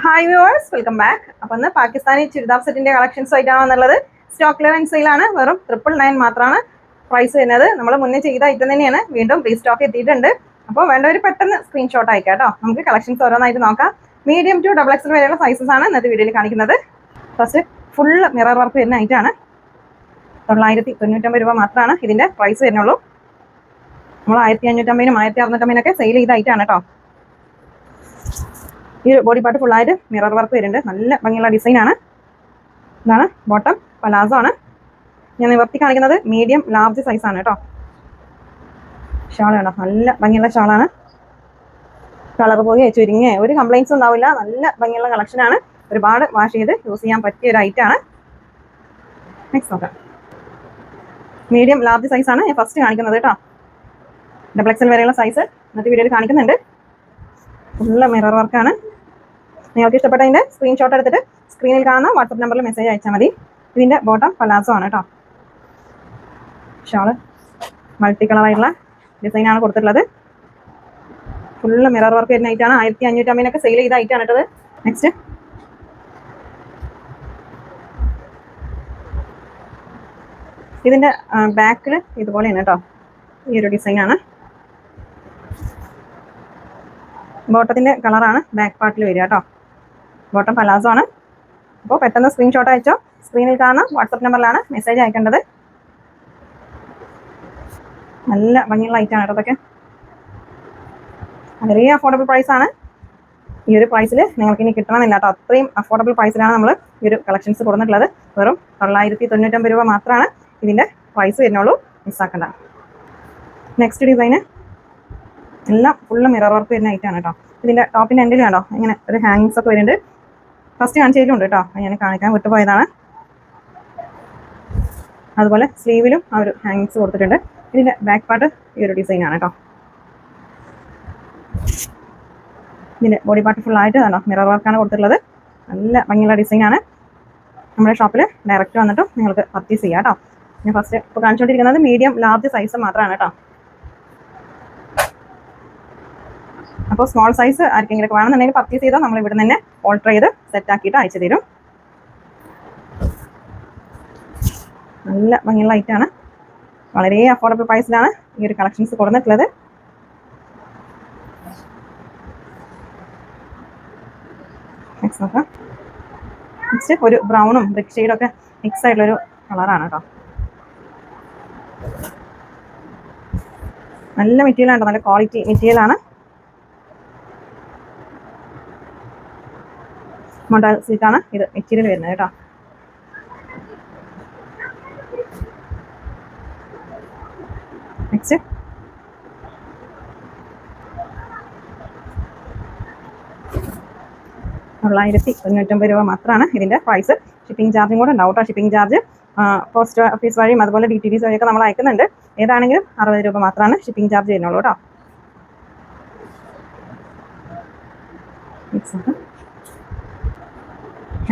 Hi viewers welcome back അപ്പോൾ ഇന്ന് പാകിസ്ഥാനി ചുരിദാർ സെറ്റിന്റെ കളക്ഷൻസ് ആയിട്ടാണ് വന്നുള്ളത് സ്റ്റോക്ക് ക്ലിയറൻസ് സെയിലാണ് വെറും ട്രിപ്പിൾ നയൻ മാത്രമാണ് പ്രൈസ് വരുന്നത്. നമ്മൾ മുന്നേ ചെയ്ത ഐറ്റം തന്നെയാണ്. വീണ്ടും റീസ്റ്റോക്ക് എത്തിയിട്ടുണ്ട്. അപ്പോൾ വേണ്ടവർ പെട്ടെന്ന് സ്ക്രീൻഷോട്ട് ആയി കേട്ടോ നമുക്ക് കളക്ഷൻസ് ഓരോന്നായിട്ട് നോക്കാം. മീഡിയം ടു ഡബിൾ എക്സൽ വരെയുള്ള സൈസസ് ആണ് ഇന്നത്തെ വീഡിയോയിൽ കാണിക്കുന്നത്. ഫസ്റ്റ് ഫുൾ മിറർ വർക്ക് വരുന്ന ഐറ്റമാണ് തൊള്ളായിരത്തി തൊണ്ണൂറ്റമ്പത് രൂപ മാത്രമാണ് ഇതിന്റെ പ്രൈസ് വരുന്നുള്ളൂ. നമ്മൾ ആയിരത്തി അഞ്ഞൂറ്റമ്പതിനും ആയിരത്തി അറുന്നൂറ്റമ്പതിനൊക്കെ സെയിൽ ചെയ്ത ഐറ്റമാണ് കേട്ടോ ഈ ബോഡി പാർട്ട് ഫുള്ളായിട്ട് മിറർ വർക്ക് വരുന്നുണ്ട്. നല്ല ഭംഗിയുള്ള ഡിസൈനാണ് ഇതാണ് ബോട്ടം പലാസോ ആണ്. ഞാൻ നിവർത്തി കാണിക്കുന്നത് മീഡിയം ലാർജ് സൈസ് ആണ് കേട്ടോ. ഷാൾ കേട്ടോ നല്ല ഭംഗിയുള്ള ഷാളാണ്. കളർ പോയി ചുരുങ്ങിയ. ഒരു കംപ്ലൈൻസും ഉണ്ടാവില്ല. നല്ല ഭംഗിയുള്ള കളക്ഷനാണ് ഒരുപാട് വാഷ് ചെയ്ത് യൂസ് ചെയ്യാൻ പറ്റിയ ഒരു ഐറ്റം ആണ്. നെക്സ്റ്റ് നോക്കാം. മീഡിയം ലാർജ് സൈസ് ആണ്. ഞാൻ ഫസ്റ്റ് കാണിക്കുന്നത് കേട്ടോ. ഡബിൾ എക്സൽ വരെയുള്ള സൈസ് ഇന്നത്തെ വീഡിയോയിൽ കാണിക്കുന്നുണ്ട്. ഫുള്ള് മിറർ വർക്കാണ് നിങ്ങൾക്ക് ഇഷ്ടപ്പെട്ടതിന്റെ സ്ക്രീൻഷോട്ട് എടുത്തിട്ട് സ്ക്രീനിൽ കാണുന്ന വാട്സപ്പ് നമ്പറിൽ മെസ്സേജ് അയച്ചാൽ മതി. ഇതിന്റെ ബോട്ടം പലാസോ ആണ് കേട്ടോ ഷാൾ മൾട്ടി കളറായിട്ടുള്ള ഡിസൈനാണ് കൊടുത്തിട്ടുള്ളത്. ഫുള്ള് മിറർ വർക്ക് വരുന്ന ഐറ്റാണ് ആയിരത്തി അഞ്ഞൂറ്റമ്പതിനൊക്കെ സെയിൽ ചെയ്ത ഐറ്റാണ് കേട്ടത് നെക്സ്റ്റ് ഇതിന്റെ ബാക്കിൽ ഇതുപോലെയാണ് കേട്ടോ ഈ ഒരു ഡിസൈനാണ് ബോട്ടത്തിന്റെ കളറാണ് ബാക്ക് പാർട്ടിൽ വരിക കേട്ടോ ബോട്ടം പലാസോ ആണ്. അപ്പോൾ പെട്ടെന്ന് സ്ക്രീൻഷോട്ട് അയച്ചോ. സ്ക്രീനിൽ കാണുന്ന വാട്സപ്പ് നമ്പറിലാണ് മെസ്സേജ് അയക്കേണ്ടത്. നല്ല ഭംഗിയുള്ള ഐറ്റാണ് കേട്ടോ അതൊക്കെ വളരെ അഫോർഡബിൾ പ്രൈസ് ആണ്. ഈ ഒരു പ്രൈസിൽ നിങ്ങൾക്ക് ഇനി കിട്ടണമെന്നില്ല കേട്ടോ. അത്രയും അഫോർഡബിൾ പ്രൈസിലാണ് നമ്മൾ ഈ ഒരു കളക്ഷൻസ് കൊടുത്തിട്ടുള്ളത്. വെറും തൊള്ളായിരത്തി തൊണ്ണൂറ്റമ്പത് രൂപ മാത്രമാണ് ഇതിന്റെ പ്രൈസ് വരുന്നുള്ളൂ. മിസ്സാക്കണ്ട നെക്സ്റ്റ് ഡിസൈന് എല്ലാം ഫുള്ള് മിറർ വർക്ക് വരുന്ന ഐറ്റാണ് കേട്ടോ. ഇതിന്റെ ടോപ്പിന്റെ എൻഡിൽ കണ്ടോ? ഇങ്ങനെ ഒരു ഹാങ്ങിങ്സ് ഒക്കെ വരുന്നുണ്ട്. ഫസ്റ്റ് കാണിച്ചതിലുണ്ട് കേട്ടോ ഞാൻ കാണിക്കാൻ വിട്ടുപോയതാണ്. അതുപോലെ സ്ലീവിലും ആ ഒരു ഹാങ്സ് കൊടുത്തിട്ടുണ്ട്. ഇതിന്റെ ബാക്ക് പാർട്ട് ഈ ഒരു ഡിസൈനാണ് കേട്ടോ ഇതിന്റെ ബോഡി പാർട്ട് ഫുള്ളായിട്ട് ആണോ മിറർ വർക്കാണ് കൊടുത്തിട്ടുള്ളത്. നല്ല ഭംഗിയുള്ള ആണ്. നമ്മുടെ ഷോപ്പിൽ ഡയറക്റ്റ് വന്നിട്ടും നിങ്ങൾക്ക് പർച്ചേസ് ചെയ്യാം കേട്ടോ ഞാൻ ഫസ്റ്റ് ഇപ്പോൾ കാണിച്ചുകൊണ്ടിരിക്കുന്നത് മീഡിയം ലാർജ് സൈസ് മാത്രമാണ് കേട്ടോ അപ്പോൾ സ്മോൾ സൈസ് ആർക്കെങ്കിലും വേണമെന്നുണ്ടെങ്കിൽ പർച്ചേസ് ചെയ്താൽ നമ്മൾ ഇവിടെ തന്നെ ഓൾട്ടർ ചെയ്ത് സെറ്റ് ആക്കിയിട്ട് അയച്ചു തരും. നല്ല ഭംഗിയുള്ള ഐറ്റാണ് വളരെ അഫോർഡബിൾ പ്രൈസിലാണ് ഈ ഒരു കളക്ഷൻസ് കൊടുത്തിട്ടുള്ളത്. നെക്സ്റ്റ് ഒരു ബ്രൗണും ബ്രിക് ഷെയ്ഡും ഒക്കെ മിക്സ് ആയിട്ടുള്ളൊരു കളറാണ് കേട്ടോ നല്ല മെറ്റീരിയലാണ് നല്ല ക്വാളിറ്റി മെറ്റീരിയൽ മൊണ്ടാൽ ഇത് മെറ്റീരിയൽ വരുന്നത് കേട്ടോ. നെക്സ്റ്റ് തൊള്ളായിരത്തി തൊണ്ണൂറ്റൊമ്പത് രൂപ മാത്രമാണ് ഇതിന്റെ പ്രൈസ് ഷിപ്പിംഗ് ചാർജും കൂടെ ഉണ്ടാവും കേട്ടോ. ഷിപ്പിംഗ് ചാർജ് പോസ്റ്റ് ഓഫീസ് വഴിയും അതുപോലെ ഡി ടി ഡി വഴിയൊക്കെ നമ്മൾ അയക്കുന്നുണ്ട്. ഏതാണെങ്കിലും അറുപത് രൂപ മാത്രമാണ് ഷിപ്പിംഗ് ചാർജ് ചെയ്യുന്നുള്ളൂ കേട്ടോ.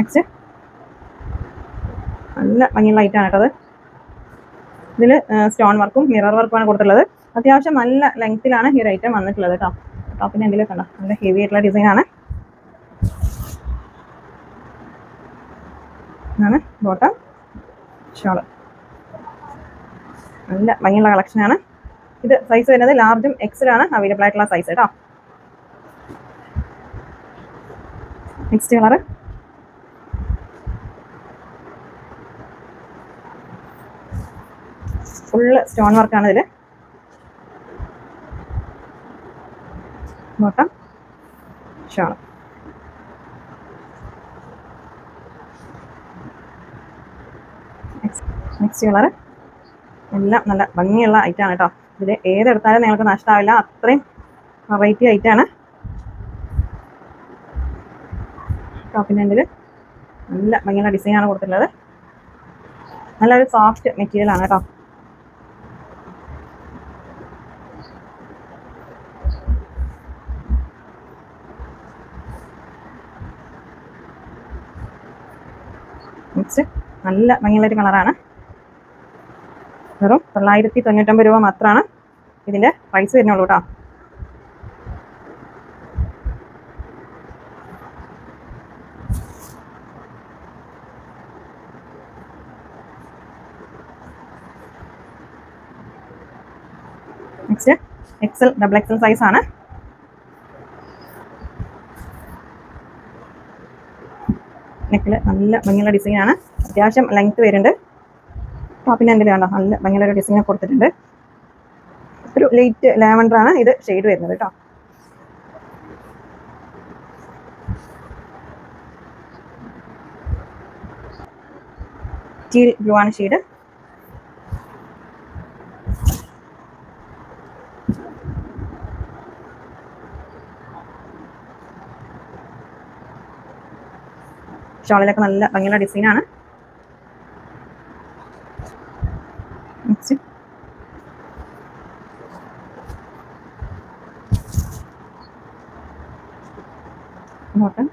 നെക്സ്റ്റ് നല്ല ഭംഗി ലൈറ്റ് ആണ് കേട്ടത് ഇതിൽ സ്റ്റോൺ വർക്കും മിറർ വർക്കുമാണ് കൊടുത്തിട്ടുള്ളത്. അത്യാവശ്യം നല്ല ലെങ്ത്തിലാണ് ഈ ഒരു ഐറ്റം വന്നിട്ടുള്ളത് കേട്ടോ. ടോപ്പിന്റെ എന്തെങ്കിലും കണ്ടോ? നല്ല ഹെവി ആയിട്ടുള്ള ഡിസൈനാണ് ആണ്. ബോട്ടം ഷോൾ നല്ല ഭംഗിയുള്ള കളക്ഷനാണ് ഇത് സൈസ് വരുന്നത് ലാർജും എക്സലാണ് അവൈലബിൾ ആയിട്ടുള്ള സൈസ് കേട്ടോ. നെക്സ്റ്റ് കളറ് ഫുള്ള് സ്റ്റോൺ വർക്കാണ് ഇതിൽ നോക്കാം. ഷോണം നെക്സ്റ്റ് കളർ എല്ലാം നല്ല ഭംഗിയുള്ള ഐറ്റാണ് കേട്ടോ. ഇതിൽ ഏതെടുത്താലും നിങ്ങൾക്ക് നഷ്ടമാവില്ല അത്രയും വെറൈറ്റി ഐറ്റാണ് ടോപ്പിന്റെ എൻഡിൽ നല്ല ഭംഗിയുള്ള ഡിസൈനാണ് കൊടുത്തിട്ടുള്ളത്. നല്ലൊരു സോഫ്റ്റ് മെറ്റീരിയലാണ് കേട്ടോ. നെക്സ്റ്റ് നല്ല ഭംഗിയുള്ളൊരു കളറാണ്. വെറും തൊള്ളായിരത്തി തൊണ്ണൂറ്റൊമ്പത് രൂപ മാത്രമാണ് ഇതിന്റെ പ്രൈസ് വരുന്നുള്ളൂ കേട്ടോ നെക്സ്റ്റ് എക്സൽ ഡബിൾ എക്സൽ സൈസാണ് നെക്കിൽ നല്ല ഭംഗിയുള്ള ഡിസൈൻ ആണ്. അത്യാവശ്യം ലെങ്ത് വരുന്നുണ്ട്. ടോപ്പിന്റെ എന്റെ കണ്ടോ? നല്ല ഭംഗിയുള്ള ഡിസൈൻ കൊടുത്തിട്ടുണ്ട്. ഒരു ലൈറ്റ് ലാവൻഡർ ആണ് ഇത് ഷെയ്ഡ് വരുന്നത് കേട്ടോ ടീൽ ബ്ലൂ ആണ് ഷെയ്ഡ് ഷോളിലൊക്കെ നല്ല ഭംഗിയുള്ള ഡിസൈനാണ് നെക്സ്റ്റ് നോക്കാം.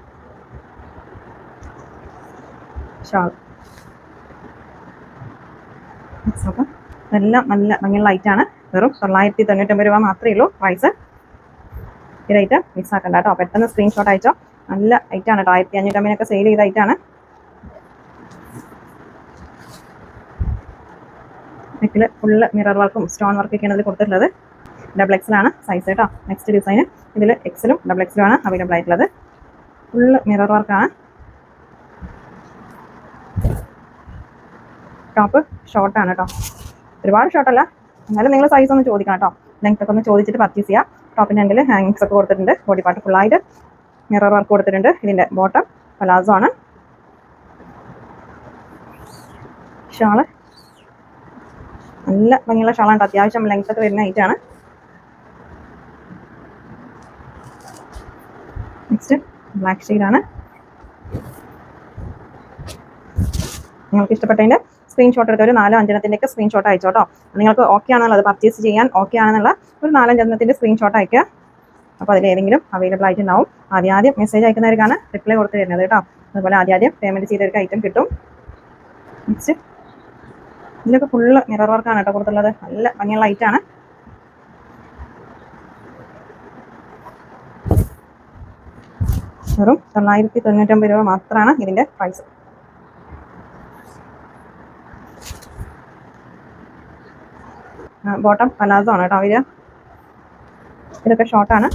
നല്ല ഭംഗിയുള്ള ഐറ്റം ആണ്. വെറും തൊള്ളായിരത്തി തൊണ്ണൂറ്റൊമ്പത് രൂപ മാത്രമേ ഉള്ളൂ. പ്രൈസ് ഈ റേറ്റ് മിക്സ് ആക്കണ്ട കേട്ടോ. പെട്ടെന്ന് സ്ക്രീൻഷോട്ട് അയച്ചോ. നല്ല ഐറ്റാണ് കേട്ടോ. ആയിരത്തി അഞ്ഞൂറ്റമ്പതിനൊക്കെ സെയിൽ ചെയ്ത ഐറ്റം ആണ് നെക്കിൽ ഫുള്ള് മിറർ വർക്കും സ്റ്റോൺ വർക്കൊക്കെയാണ് ഇതിൽ കൊടുത്തിട്ടുള്ളത്. ഡബിൾ എക്സലാണ് സൈസ് കേട്ടോ. നെക്സ്റ്റ് ഡിസൈൻ ഇതിൽ എക്സലും ഡബിൾ എക്സലും ആണ് അവൈലബിൾ ആയിട്ടുള്ളത്. ഫുള്ള് മിറർ വർക്കാണ് ടോപ്പ് ഷോർട്ടാണ് കേട്ടോ. ഒരുപാട് ഷോർട്ടല്ല എന്നാലും നിങ്ങൾ സൈസ് ഒന്ന് ചോദിക്കണം കേട്ടോ. ലെങ്ത് ഒക്കെ ഒന്ന് ചോദിച്ചിട്ട് പർച്ചേസ് ചെയ്യാം. ടോപ്പിന്റെ എന്റെ ഹാങ്ങിങ്സ് ഒക്കെ കൊടുത്തിട്ടുണ്ട്. ബോഡി പാർട്ട് ഫുള്ളായിട്ട് മിറർ വർക്ക് കൊടുത്തിട്ടുണ്ട്. ഇതിന്റെ ബോട്ടം പലാസോ ആണ്. ഷാൾ. നല്ല ഭംഗിയുള്ള ഷാളാണ്. അത്യാവശ്യം ലെങ്ത് ഒക്കെ വരുന്ന ഐറ്റാണ് നെക്സ്റ്റ് ബ്ലാക്ക് ഷെയ്ഡാണ് നിങ്ങൾക്ക് ഇഷ്ടപ്പെട്ടതിന്റെ സ്ക്രീൻഷോട്ട് എടുത്ത് ഒരു നാലോ അഞ്ചെണ്ണത്തിന്റെയൊക്കെ സ്ക്രീൻഷോട്ട് അയച്ചോട്ടോ. നിങ്ങൾക്ക് ഓക്കെ ആണെന്നുള്ളത് പർച്ചേസ് ചെയ്യാൻ ഓക്കെ ആണെന്നുള്ള ഒരു നാലഞ്ചെണ്ണത്തിന്റെ സ്ക്രീൻഷോട്ട് അയക്കുക അപ്പോൾ അതിൽ ഏതെങ്കിലും അവൈലബിൾ ആയിട്ടുണ്ടാവും. ആദ്യം ആദ്യം മെസ്സേജ് അയക്കുന്നവർക്കാണ് റിപ്ലൈ കൊടുത്ത് തരുന്നത് കേട്ടോ. അതുപോലെ ആദ്യം ആദ്യം പേയ്മെന്റ് ചെയ്തവർക്ക് ഐറ്റം കിട്ടും. ഇതിലൊക്കെ ഫുള്ള് മിറർ വർക്കാണ് കേട്ടോ കൊടുത്തുള്ളത്. നല്ല ഭംഗിയുള്ള ഐറ്റാണ് വെറും തൊള്ളായിരത്തി തൊണ്ണൂറ്റൊമ്പത് രൂപ മാത്രമാണ് ഇതിന്റെ പ്രൈസ് ബോട്ടം പലാസോ ആണ് കേട്ടോ അവർ. ഇതൊക്കെ ഷോർട്ടാണ്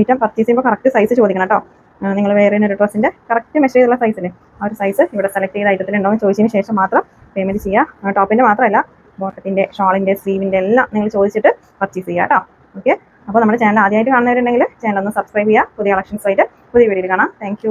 ഐറ്റം പർച്ചേസ് ചെയ്യുമ്പോൾ കറക്റ്റ് സൈസ് ചോദിക്കണം കേട്ടോ. നിങ്ങൾ വേറെ ഒരു ഡ്രസ്സിന്റെ കറക്റ്റ് മെഷർ ചെയ്തുള്ള സൈസിൽ ആ ഒരു സൈസ് ഇവിടെ സെലക്ട് ചെയ്ത ഐറ്റത്തിൽ ഉണ്ടോ എന്ന് ചോദിച്ചതിന് ശേഷം മാത്രം പേയ്മെന്റ് ചെയ്യുക ടോപ്പിന്റെ മാത്രമല്ല ബോട്ടത്തിന്റെ ഷോളിന്റെ സ്ലീവിന്റെ എല്ലാം നിങ്ങൾ ചോദിച്ചിട്ട് പർച്ചേസ് ചെയ്യുക കേട്ടോ. ഓക്കെ അപ്പോൾ നമ്മുടെ ചാനൽ ആദ്യമായിട്ട് കാണുന്നവരുണ്ടെങ്കിൽ ചാനൽ ഒന്ന് സബ്സ്ക്രൈബ് ചെയ്യുക പുതിയ കളക്ഷൻസ് ആയിട്ട് പുതിയ വീഡിയോയിൽ കാണാം. താങ്ക്